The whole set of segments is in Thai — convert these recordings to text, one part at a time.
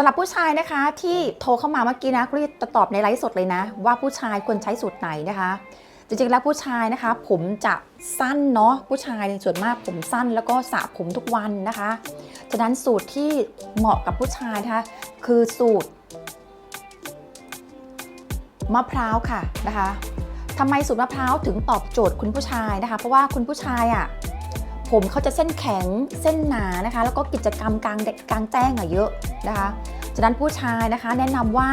ำหรับผู้ชายนะคะที่โทรเข้ามาเมื่อกี้นะกรีบตอบในไลฟ์สดเลยนะ ว่าผู้ชายควรใช้สูตรไหนนะคะ จริงๆแล้วผู้ชายนะคะ ผมจะสั้นเนาะผู้ชายในส่วนมากผมสั้นแล้วก็สระผมทุกวันนะคะฉะนั้นสูตรที่เหมาะกับผู้ชายนะคะ คือสูตรมะพร้าวค่ะนะคะทำไมสูตรมะพร้าวถึงตอบโจทย์คุณผู้ชายนะคะ เพราะว่าคุณผู้ชายอะ่ะ ผมเขาจะเส้นแข็งเส้นหนานะคะ แล้วก็กิจกรรมกลางแดดกลางแจ้งอะเยอะนะคะฉะนั้นผู้ชายนะคะแนะนำว่า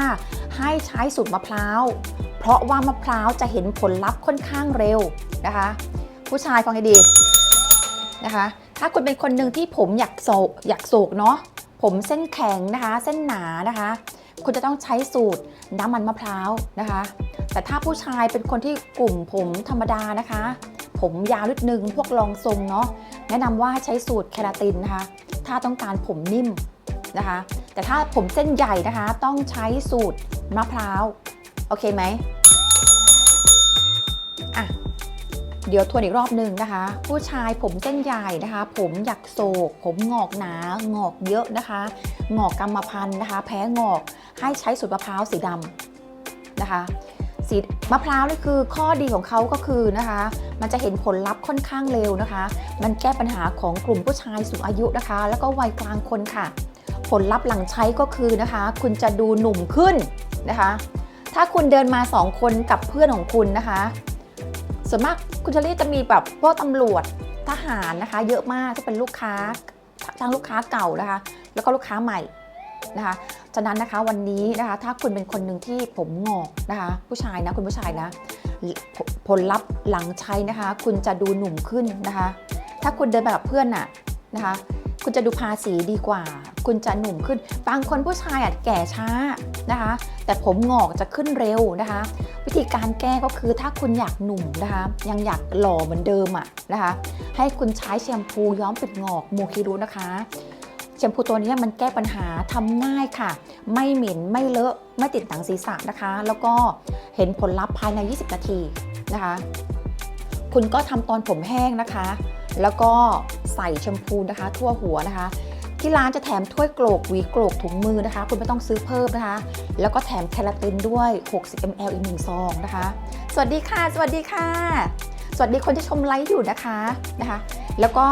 ให้ใช้สูตรมะพร้าว เพราะว่ามะพร้าวจะเห็นผลลัพธ์ค่อนข้างเร็วนะคะ ผู้ชายฟังให้ดีนะคะ ถ้าคุณเป็นคนหนึ่งที่ผมอยากโศกอยากโศกเนาะผมเส้นแข็งนะคะ เส้นหนานะคะ คุณจะต้องใช้สูตรน้ำมันมะพร้าวนะคะ แต่ถ้าผู้ชายเป็นคนที่กลุ่มผมธรรมดานะคะ ผมยาวนิดนึงพวกรองทรงเนาะแนะนำว่าใช้สูตรเคราตินนะคะ ถ้าต้องการผมนิ่มนะคะ แต่ถ้าผมเส้นใหญ่นะคะ ต้องใช้สูตรมะพร้าว โอเคไหมอะเดี๋ยวทวนอีกรอบหนึ่งนะคะ ผู้ชายผมเส้นใหญ่นะคะ ผมอยากโศก ผมงอกหนา งอกเยอะนะคะ งอกกรรมพันธุ์นะคะ แพ้งอกให้ใช้สูตรมะพร้าวสีดำนะคะ สีมะพร้าวนี่คือข้อดีของเขาก็คือนะคะ มันจะเห็นผลลัพธ์ค่อนข้างเร็วนะคะ มันแก้ปัญหาของกลุ่มผู้ชายสูงอายุนะคะ แล้วก็วัยกลางคนค่ะ ผลลัพธ์หลังใช้ก็คือนะคะ คุณจะดูหนุ่มขึ้นนะคะ ถ้าคุณเดินมา 2 คนกับเพื่อนของคุณนะคะ ส่วนมากคุณชอรี่จะมีแบบพวกตำรวจทหารนะคะ เยอะมากที่เป็นลูกค้าทั้งลูกค้าเก่านะคะ แล้วก็ลูกค้าใหม่นะคะ ฉะนั้นนะคะวันนี้นะคะถ้าคุณเป็นคนหนึ่งที่ผมงอกนะคะผู้ชายนะคุณผู้ชายนะผลลัพธ์หลังใช้นะคะ คุณจะดูหนุ่มขึ้นนะคะ ถ้าคุณเดินไปกับเพื่อนน่ะนะคะ คุณจะดูภาษีดีกว่า คุณจะหนุ่มขึ้นบางคนผู้ชายอะแก่ช้านะคะ แต่ผมงอกจะขึ้นเร็วนะคะ วิธีการแก้ก็คือถ้าคุณอยากหนุ่มนะคะ ยังอยากหล่อเหมือนเดิมอะนะคะ ให้คุณใช้แชมพูย้อมปิดงอกโมคิรุนะคะ แชมพูตัวนี้มันแก้ปัญหาทำง่ายค่ะ ไม่เหม็นไม่เลอะไม่ติดหนังศีรษะนะคะ แล้วก็เห็นผลลัพธ์ภายใน 20 นาทีนะคะ คุณก็ทำตอนผมแห้งนะคะ แล้วก็ใส่แชมพูนะคะ ทั่วหัวนะคะที่ร้านจะแถมถ้วยโกรกหวีโกรกถุงมือนะคะ คุณไม่ต้องซื้อเพิ่มนะคะ แล้วก็แถมแคลาตินด้วย 60 ml อีกหนึ่งซองนะคะ สวัสดีค่ะ สวัสดีค่ะ สวัสดีคนที่ชมไลฟ์อยู่นะคะนะคะ แล้วก็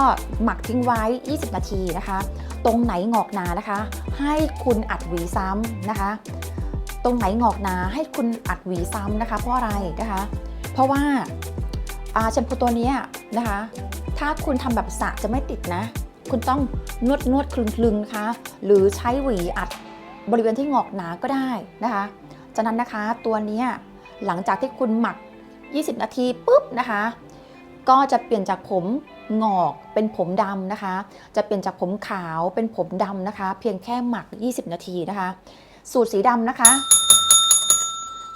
หมักทิ้งไว้ 20 นาทีนะคะ ตรงไหนงอกหนานะคะ ให้คุณอัดหวีซ้ำนะคะ ตรงไหนงอกหนาให้คุณอัดหวีซ้ำนะคะ เพราะอะไรนะคะ เพราะว่าแชมพูตัวนี้นะคะ ถ้าคุณทำแบบสระจะไม่ติดนะ คุณต้องนวดนวดคลึงคลึงๆนะคะ หรือใช้หวีอัดบริเวณที่งอกหนาก็ได้นะคะ จากนั้นนะคะตัวนี้หลังจากที่คุณหมัก 20 นาทีปุ๊บนะคะ ก็จะเปลี่ยนจากผมงอกเป็นผมดำนะคะ จะเปลี่ยนจากผมขาวเป็นผมดำนะคะ เพียงแค่หมัก 20 นาทีนะคะ สูตรสีดำนะคะ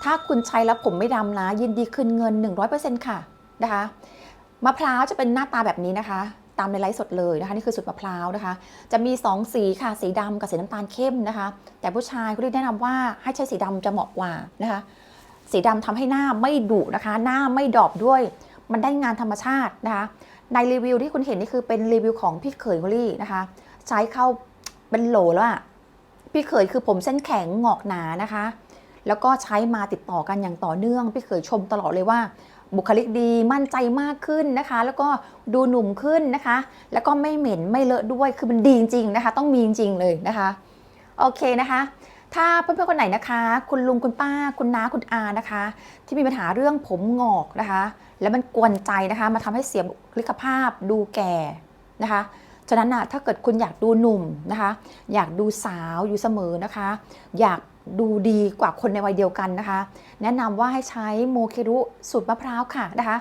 ถ้าคุณใช้แล้วผมไม่ดำนะ ยินดีคืนเงิน 100%ค่ะนะคะมะพร้าวจะเป็นหน้าตาแบบนี้นะคะ ตามในไลฟ์สดเลยนะคะ นี่คือสูตรมะพร้าวนะคะ จะมี 2 สีค่ะสีดำกับสีน้ำตาลเข้มนะคะ แต่ผู้ชายก็แนะนำว่าให้ใช้สีดำจะเหมาะกว่านะคะ สีดำทำให้หน้าไม่ดุนะคะ หน้าไม่ดอบด้วย มันได้งานธรรมชาตินะคะ ในรีวิวที่คุณเห็นนี่คือเป็นรีวิวของพี่เขยวลี่นะคะ ใช้เข้าเป็นโหลแล้วอะพี่เขยคือผมเส้นแข็งงอกหนานะคะ แล้วก็ใช้มาติดต่อกันอย่างต่อเนื่อง พี่เขยชมตลอดเลยว่าบุคลิกดีมั่นใจมากขึ้นนะคะ แล้วก็ดูหนุ่มขึ้นนะคะ แล้วก็ไม่เหม็นไม่เลอะด้วยคือมันดีจริงๆนะคะ ต้องมีจริงๆเลยนะคะ โอเคนะคะ ถ้าเพื่อนๆคนไหนนะคะ คุณลุงคุณป้า คุณน้าคุณอานะคะ ที่มีปัญหาเรื่องผมงอกนะคะ แล้วมันกวนใจนะคะ มาทำให้เสียบุคลิกภาพดูแก่นะคะฉะนั้นนะถ้าเกิดคุณอยากดูหนุ่มนะคะ อยากดูสาวอยู่เสมอนะคะ อยากดูดีกว่าคนในวัยเดียวกันนะคะ แนะนำว่าให้ใช้โมเครุสูตรมะพร้าวค่ะนะคะ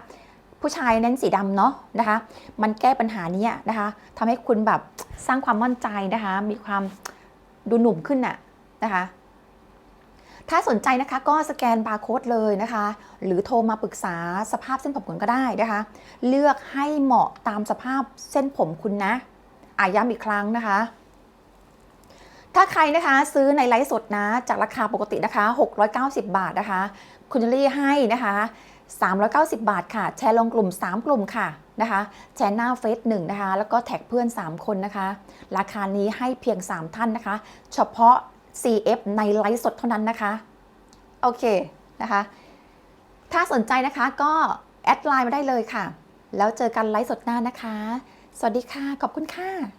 ผู้ชายเน้นสีดำเนาะนะคะ มันแก้ปัญหานี้นะคะทำให้คุณแบบสร้างความมั่นใจนะคะ มีความดูหนุ่มขึ้นน่ะ นะคะถ้าสนใจนะคะก็สแกนบาร์โค้ดเลยนะคะ หรือโทรมาปรึกษาสภาพเส้นผมคุณก็ได้นะคะ เลือกให้เหมาะตามสภาพเส้นผมคุณนะอะย้ำอีกครั้งนะคะ ถ้าใครนะคะซื้อในไลฟ์สดนะ จากราคาปกตินะคะ 690 บาทนะคะ คุณจะรีให้นะคะ 390 บาทค่ะ แชร์ลงกลุ่ม 3 กลุ่มค่ะนะคะ แชร์หน้าเฟซหนึ่งนะคะ แล้วก็แท็กเพื่อน 3 คนนะคะ ราคานี้ให้เพียง 3 ท่านนะคะ เฉพาะ CF ในไลฟ์สดเท่านั้นนะคะ โอเคนะคะ ถ้าสนใจนะคะก็แอดไลน์มาได้เลยค่ะ แล้วเจอกันไลฟ์สดหน้านะคะ สวัสดีค่ะ ขอบคุณค่ะ